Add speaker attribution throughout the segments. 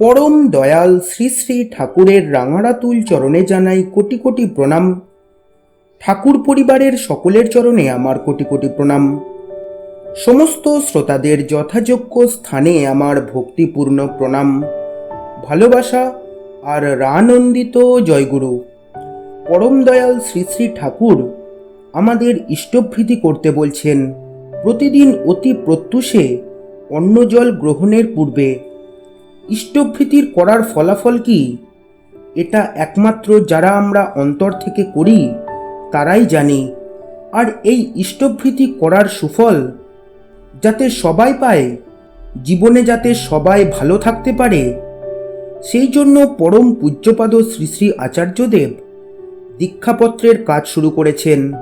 Speaker 1: পরম দয়াল শ্রী শ্রী ঠাকুরের রাঙারাতুল চরণে জানাই কোটি কোটি প্রণাম। ঠাকুর পরিবারের সকলের চরণে আমার কোটি কোটি প্রণাম। সমস্ত শ্রোতাদের যথাযোগ্য স্থানে আমার ভক্তিপূর্ণ প্রণাম। ভালোবাসা আর রানন্দিত জয়গুরু। পরম দয়াল শ্রী শ্রী ঠাকুর আমাদের ইষ্টভৃতি করতে বলছেন, প্রতিদিন অতি প্রত্যুষে অন্ন জল গ্রহণের পূর্বে ইষ্টভৃতির করার ফলাফল কি? এটা একমাত্র যারা আমরা অন্তর থেকে করি, তারাই জানি। আর এই ইষ্টভৃতি করার সুফল যাতে সবাই পায়, জীবনে যাতে সবাই ভালো থাকতে পারে, সেই জন্য পরম পূজ্যপাদ শ্রী শ্রী আচার্যদেব দীক্ষাপত্রের কাজ শুরু করেছেন।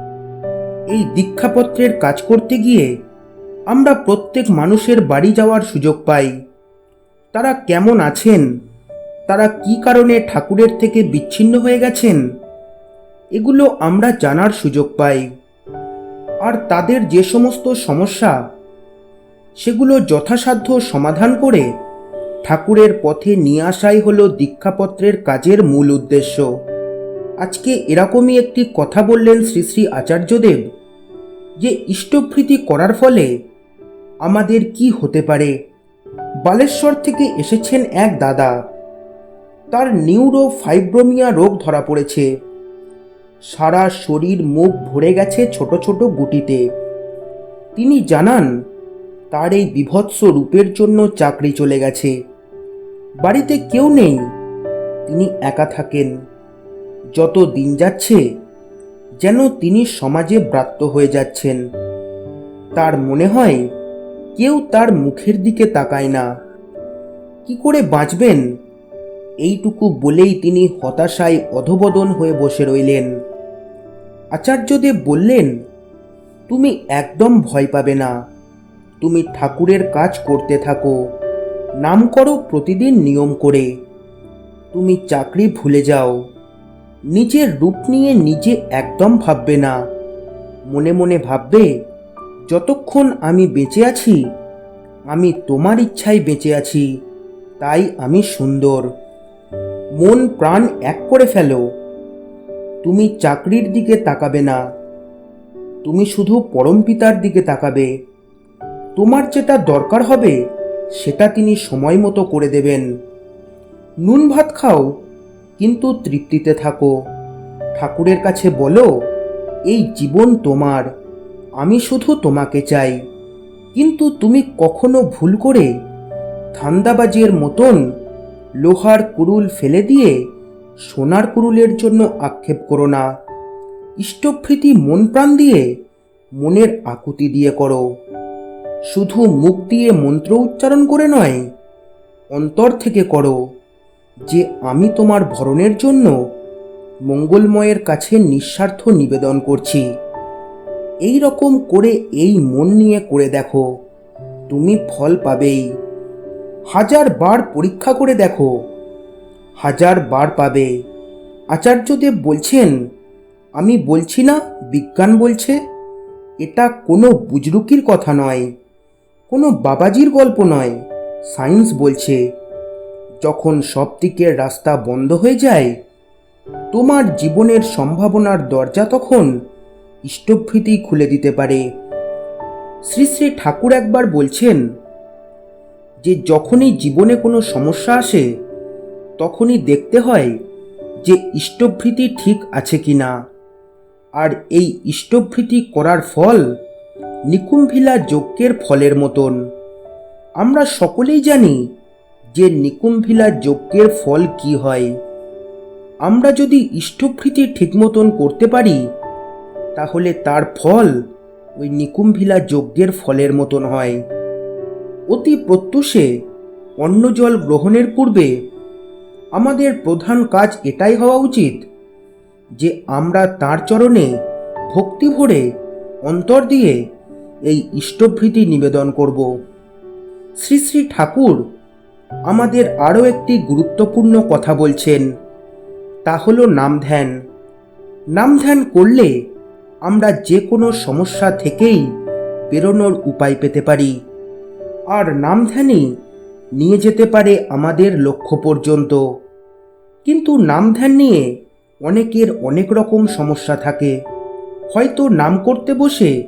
Speaker 1: এই দীক্ষাপত্রের কাজ করতে গিয়ে আমরা প্রত্যেক মানুষের বাড়ি যাওয়ার সুযোগ পাই। তারা কেমন আছেন? তারা কি কারণে ঠাকুরের থেকে বিচ্ছিন্ন হয়ে গেছেন? এগুলো আমরা জানার সুযোগ পাই। আর তাদের যে সমস্ত সমস্যা, সেগুলো যথাসাধ্য সমাধান করে ঠাকুরের পথে নিয়ে আসাই হলো দীক্ষাপত্রের কাজের মূল উদ্দেশ্য। আজকে এরকমই একটি কথা বললেন শ্রী শ্রী আচার্যদেব, যে ইষ্টভৃতি করার ফলে আমাদের কি হতে পারে? বালেশ্বর থেকে এসেছেন এক দাদা। তার নিউরো ফাইব্রোমিয়া রোগ ধরা পড়েছে। সারা শরীর মুখ ভরে গেছে ছোট ছোট গুটিতে। তিনি জানান, তার এই বিভৎস রূপের জন্য চাকরি চলে গেছে। বাড়িতে কেউ নেই, তিনি একা থাকেন। যত দিন যাচ্ছে, যেন তিনি সমাজে ব্রাত্য হয়ে যাচ্ছেন। তার মনে হয় কেউ তার মুখের দিকে তাকায় না। কি করে বাঁচবেন? এইটুকু বলেই তিনি হতাশায় অধবদন হয়ে বসে রইলেন। আচার্যদেব বললেন, তুমি একদম ভয় পাবে না। তুমি ঠাকুরের কাজ করতে থাকো। নাম করো প্রতিদিন নিয়ম করে। তুমি চাকরি ভুলে যাও। নিজের রূপ নিয়ে নিজে একদম ভাববে না। মনে মনে ভাববে যতক্ষণ আমি বেঁচে আছি, আমি তোমার ইচ্ছায় বেঁচে আছি, তাই আমি সুন্দর। মন প্রাণ এক করে ফেলো। তুমি চাকরির দিকে তাকাবে না। তুমি শুধু পরমপিতার দিকে তাকাবে। তোমার যেটা দরকার হবে, সেটা তিনি সময় মতো করে দেবেন। নুন ভাত খাও, কিন্তু তৃপ্তিতে থাকো। ঠাকুরের কাছে বলো, এই জীবন তোমার। আমি শুধু তোমাকে চাই। কিন্তু তুমি কখনো ভুল করে ধান্দাবাজের মতন লোহার কুরুল ফেলে দিয়ে সোনার কুরুলের জন্য আক্ষেপ করো না। ইষ্টভৃতি মন প্রাণ দিয়ে মনের আকুতি দিয়ে করো। শুধু মুখ দিয়ে মন্ত্র উচ্চারণ করে নয়, অন্তর থেকে করো যে আমি তোমার ভরণের জন্য মঙ্গলময়ের কাছে নিঃস্বার্থ নিবেদন করছি। এই রকম করে এই মন নিয়ে করে দেখো। তুমি ফল পাবেই। হাজার বার পরীক্ষা করে দেখো। হাজার বার পাবে। আচার্যদেব বলছেন, আমি বলছি না, বিজ্ঞান বলছে। এটা কোনো বুজরুকির কথা নয়। কোনো বাবাজির গল্প নয়। সায়েন্স বলছে, যখন সব দিকের রাস্তা বন্ধ হয়ে যায়, তোমার জীবনের সম্ভাবনার দরজা তখন ইষ্টভৃতি খুলে দিতে পারে। শ্রী শ্রী ঠাকুর একবার বলছেন, যে যখনই জীবনে কোনো সমস্যা আসে, তখনই দেখতে হয় যে ইষ্টভৃতি ঠিক আছে কি না আর এই ইষ্টভৃতি করার ফল নিকুম্ভিলা যজ্ঞের ফলের মতন। আমরা সকলেই জানি যে নিকুম্ভিলা যজ্ঞের ফল কি হয়। আমরা যদি ইষ্টভৃতি ঠিক মতন করতে পারি তাহলে তার ফল ওই নিকুম্ভিলা যজ্ঞের ফলের মতন হয়। অতি প্রত্যুষে অন্ন জল গ্রহণের পূর্বে আমাদের প্রধান কাজ এটাই হওয়া উচিত যে আমরা তার চরণে ভক্তি ভরে অন্তর দিয়ে এই ইষ্টভৃতি নিবেদন করব। শ্রী শ্রী ঠাকুর আমাদের আরও একটি গুরুত্বপূর্ণ কথা বলছেন, তা হল নাম ধ্যান নাম ধ্যান করলে আমরা যে কোনো সমস্যা থেকেই বেরোনোর উপায় পেতে পারি। আর নাম ধ্যানই নিয়ে যেতে পারে আমাদের লক্ষ্য পর্যন্ত। কিন্তু নাম ধ্যান নিয়ে অনেকের অনেক রকম সমস্যা থাকে। হয়তো নাম করতে বসে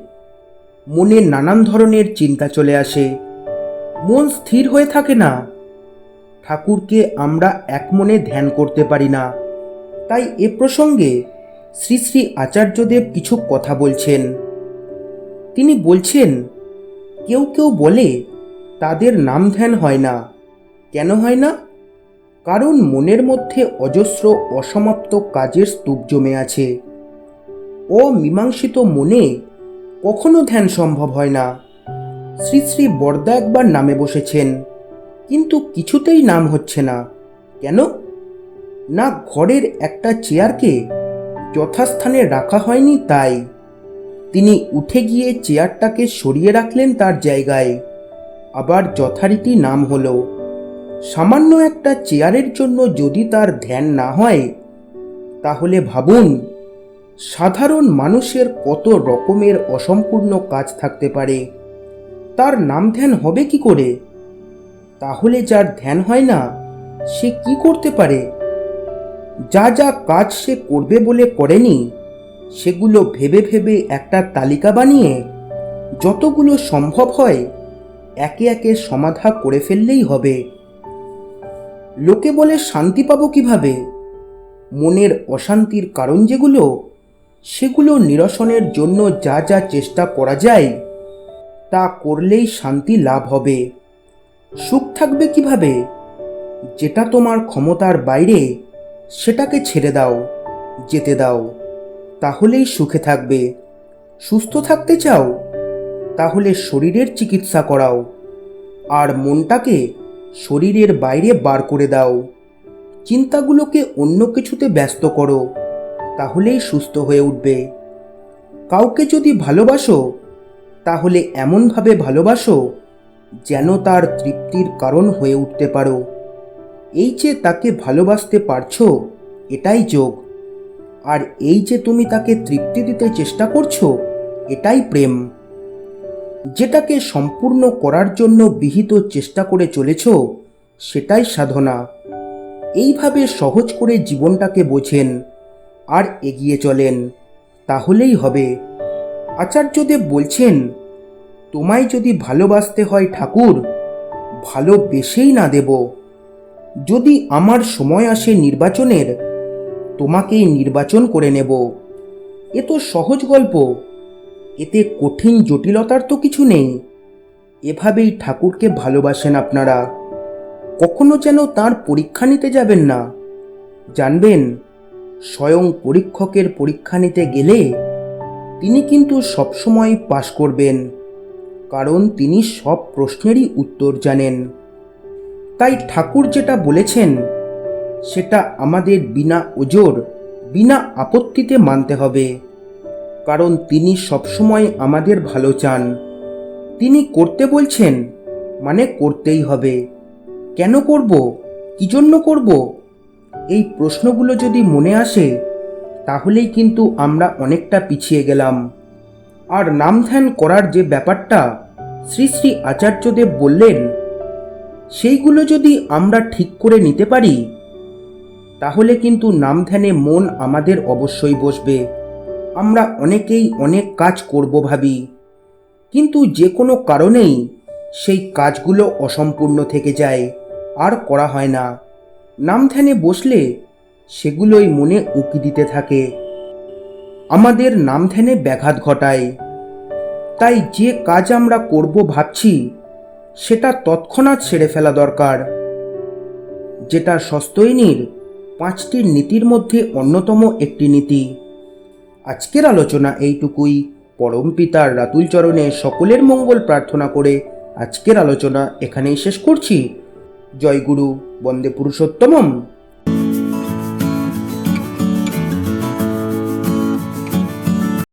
Speaker 1: মনে নানান ধরনের চিন্তা চলে আসে। মন স্থির হয়ে থাকে না। ঠাকুরকে আমরা এক মনে ধ্যান করতে পারি না। তাই এ প্রসঙ্গে শ্রী শ্রী আচার্যদেব কিছু কথা বলছেন। তিনি বলছেন, কেউ কেউ বলে, তাদের নাম ধ্যান হয় না। কেন হয় না? কারণ মনের মধ্যে অজস্র অসমাপ্ত কাজের স্তূপ জমে আছে। অমীমাংসিত মনে কখনো ধ্যান সম্ভব হয় না। শ্রী শ্রী বর্দা একবার নামে বসেছেন, কিন্তু কিছুতেই নাম হচ্ছে না। কেন? না ঘরের একটা চেয়ারকে যথাস্থানে রাখা হয়নি তাই। তিনি উঠে গিয়ে চেয়ারটাকে সরিয়ে রাখলেন তার জায়গায়। আবার যথারীতি নাম হলো। সামান্য একটা চেয়ারের জন্য যদি তার ধ্যান না হয়, তাহলে ভাবুন, সাধারণ মানুষের কত রকমের অসম্পূর্ণ কাজ থাকতে পারে। তার নাম ধ্যান হবে কি করে? তাহলে যার ধ্যান হয় না, সে কি করতে পারে? যা যা কাজ সে করবে বলে করেনি, সেগুলো ভেবে ভেবে একটা তালিকা বানিয়ে যতগুলো সম্ভব হয় একে একে সমাধা করে ফেললেই হবে। লোকে বলে শান্তি পাবো কীভাবে? মনের অশান্তির কারণ যেগুলো, সেগুলো নিরসনের জন্য যা যা চেষ্টা করা যায়, তা করলেই শান্তি লাভ হবে। সুখ থাকবে কীভাবে? যেটা তোমার ক্ষমতার বাইরে সেটাকে ছেড়ে দাও, যেতে দাও, তাহলেই সুখে থাকবে। সুস্থ থাকতে চাও, তাহলে শরীরের চিকিৎসা করাও। আর মনটাকে শরীরের বাইরে বার করে দাও। চিন্তাগুলোকে অন্য কিছুতে ব্যস্ত করো, তাহলেই সুস্থ হয়ে উঠবে। কাউকে যদি ভালোবাসো, তাহলে এমনভাবে ভালোবাসো, যেন তার তৃপ্তির কারণ হয়ে উঠতে পারো। এই যে তাকে ভালোবাসতে পারছ, এটাই যোগ। আর এই যে তুমি তাকে তৃপ্তি দিতে চেষ্টা করছ, এটাই প্রেম। যেটাকে সম্পূর্ণ করার জন্য বিহিত চেষ্টা করে চলেছ, সেটাই সাধনা। এইভাবে সহজ করে জীবনটাকে বোঝেন আর এগিয়ে চলেন, তাহলেই হবে। আচার্যদেব বলছেন, তোমায় যদি ভালোবাসতে হয় ঠাকুর, ভালোবেসেই না দেব। যদি আমার সময় আসে নির্বাচনের, তোমাকেই নির্বাচন করে নেব। এ তো সহজ গল্প। এতে কঠিন জটিলতার তো কিছু নেই। এভাবেই ঠাকুরকে ভালোবাসেন আপনারা। কখনো যেন তার পরীক্ষা নিতে যাবেন না। জানবেন, স্বয়ং পরীক্ষকের পরীক্ষা নিতে গেলে তিনি কিন্তু সবসময় পাশ করবেন। কারণ তিনি সব প্রশ্নেরই উত্তর জানেন। তাই ঠাকুর যেটা বলেছেন, সেটা আমাদের বিনা ওজোর, বিনা আপত্তিতে মানতে হবে। কারণ তিনি সবসময় আমাদের ভালো চান। তিনি করতে বলছেন মানে করতেই হবে। কেন করব? কি জন্য করব? এই প্রশ্নগুলো যদি মনে আসে, তাহলেই কিন্তু আমরা অনেকটা পিছিয়ে গেলাম। আর নাম ধ্যান করার যে ব্যাপারটা, শ্রী শ্রী আচার্যদেব বললেন সেইগুলো যদি আমরা ঠিক করে নিতে পারি, তাহলে কিন্তু নাম ধ্যানে মন আমাদের অবশ্যই বসবে। আমরা অনেকেই অনেক কাজ করব ভাবি, কিন্তু যে কোনো কারণেই সেই কাজগুলো অসম্পূর্ণ থেকে যায়, আর করা হয় না। নাম ধ্যানে বসলে সেগুলোই মনে উকি দিতে থাকে। আমাদের নাম ধ্যানে ব্যাঘাত ঘটায়। তাই যে কাজ আমরা করব ভাবছি সেটা তৎক্ষণাৎ ছেড়ে ফেলা দরকার। যেটা সস্তৈনীর পাঁচটি নীতির মধ্যে অন্যতম একটি নীতি। আজকের আলোচনা এইটুকুই। পরম পিতার রাতুল চরণে সকলের মঙ্গল প্রার্থনা করে আজকের আলোচনা এখানেই শেষ করছি। জয় গুরু বন্দে পুরুষোত্তমম।